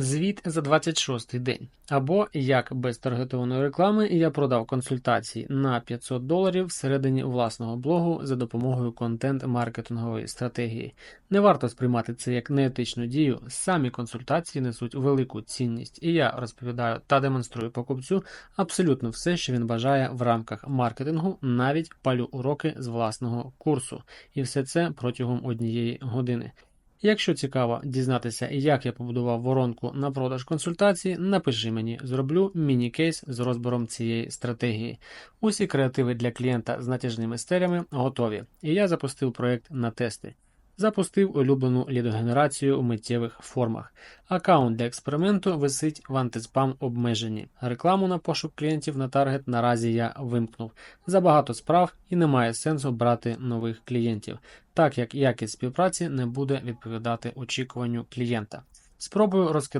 Звіт за 26 день. Або як без таргетованої реклами я продав консультації на 500 доларів всередині власного блогу за допомогою контент-маркетингової стратегії. Не варто сприймати це як неетичну дію. Самі консультації несуть велику цінність, і я розповідаю та демонструю покупцю абсолютно все, що він бажає в рамках маркетингу, навіть палю уроки з власного курсу. І все це протягом однієї години. Якщо цікаво дізнатися, як я побудував воронку на продаж консультації, напиши мені, зроблю міні-кейс з розбором цієї стратегії. Усі креативи для клієнта з натяжними стерями готові, і я запустив проект на тести. Запустив улюблену лідогенерацію у миттєвих формах. Аккаунт для експерименту висить в антиспам обмеженні. Рекламу на пошук клієнтів на таргет наразі я вимкнув. Забагато справ і немає сенсу брати нових клієнтів, так як якість співпраці не буде відповідати очікуванню клієнта. Спробую розкидати.